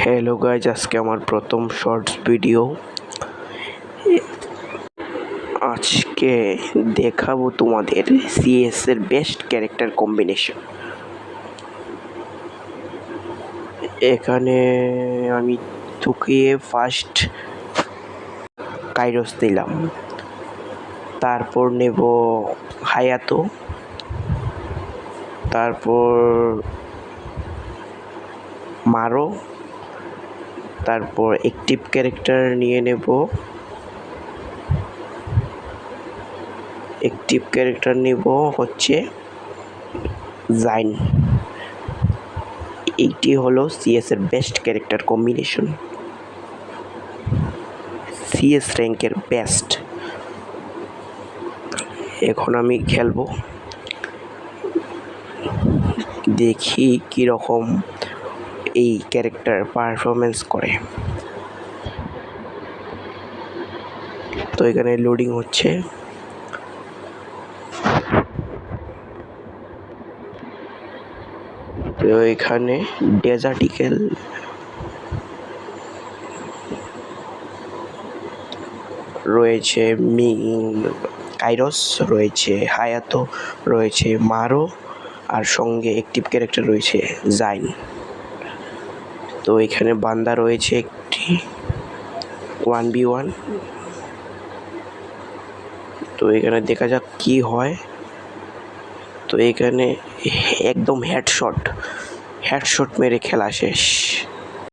Hello guys আজকে আমার প্রথম শর্টস ভিডিও আজকে দেখাবো তোমাদের সিএস এর বেস্ট ক্যারেক্টার কম্বিনেশন এখানে আমি ঢুকিয়ে ফার্স্ট কাইরস নিলাম তারপর নেব হায়াতো তারপর মারো। তারপর অ্যাক্টিভ ক্যারেক্টার নিয়ে নেব। অ্যাক্টিভ ক্যারেক্টার নেব হচ্ছে জাইন এইটি হলো সিএস এর বেস্ট ক্যারেক্টার কম্বিনেশন সিএস র্যাঙ্কের বেস্ট এখন আমি খেলব। দেখি কীরকম এই ক্যারেক্টার পারফরমেন্স করে। তো এখানে লোডিং হচ্ছে। তো এখানে ডেজার্টিক্যাল রয়েছে মি, কাইরস, রয়েছে হায়াতো, রয়েছে মারো, আর সঙ্গে অ্যাক্টিভ ক্যারেক্টার রয়েছে জাইন। তো এখানে বান্দা রয়েছে একটি ওয়ান বি ওয়ান। তো এখানে দেখা যাক কি হয়। তো এখানে একদম হেডশট হেডশট মেরে খেলা শেষ।